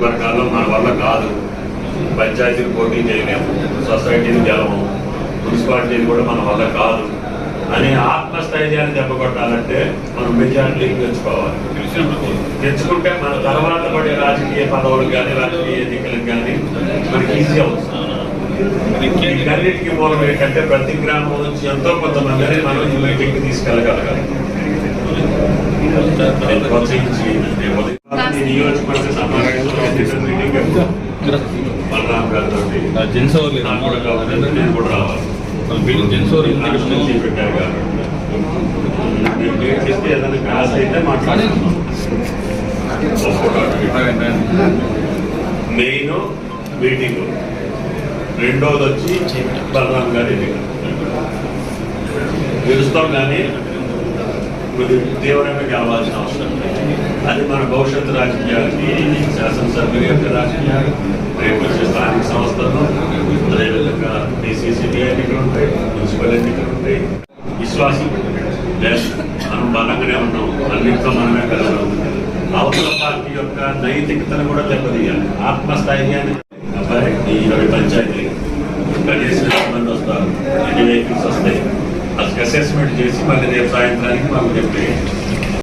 వర్గాల్లో మన వల్ల కాదు. పంచాయతీలు పోటీ చేయలేము. సొసైటీని గెలవము. మున్సిపాలిటీలు కూడా మన వల్ల కాదు అని ఆత్మస్థైర్యాన్ని దెబ్బకొట్టాలంటే మనం మెజారిటీ తెచ్చుకోవాలి. తెచ్చుకుంటే మన తర్వాత పడే రాజకీయ పదవులు కానీ రాజకీయ ఎన్నికలకు కానీ మనకి ఈజీ అవుతుంది. వీటన్నిటికీ మూలం ఏంటంటే ప్రతి గ్రామం నుంచి ఎంతో కొంతమందిని మనం ఈ మీటింగ్కి తీసుకెళ్ళగలగాలి. ప్రోత్సహించి నియోజకవర్గ సమావేశంలో మీటింగ్ బలరాం గారితో నాకు కూడా కావాలి నేను కూడా రావాలి జెంట్స్ నుంచి పెట్టారు కాబట్టి నేను డేట్ ఇస్తే ఏదైనా క్లాస్ అయితే మాట్లాడుతున్నాం మెయిన్ మీటింగ్. రెండోది వచ్చి బలరాం గారి ఎన్నిక గెలుస్తాం కానీ కొద్ది తీవ్రంగా గెలవాల్సిన అవసరం అది మన భవిష్యత్తు రాజకీయాలకి శాసనసభ్యుల యొక్క రాజకీయాలు రేపు వచ్చే స్థానిక సంస్థలు అదేవిధంగా డిసిసిబి ఎన్నికలు ఉంటాయి మున్సిపల్ ఎన్నికలు ఉంటాయి. విశ్వాసం లేదు. మనం బలంగానే ఉన్నాం. అన్నింటితో మనమే కలగడం అవతల పార్టీ యొక్క నైతికతను కూడా దెబ్బతీయాలి. ఆత్మస్థైర్యాన్ని అబ్బాయి ఈ ఇరవై పంచాయతీ. కనీసం ఎంతమంది వస్తారు. అసెస్మెంట్ చేసి మళ్ళీ రేపు సాయంత్రానికి మాకు చెప్పేయండి.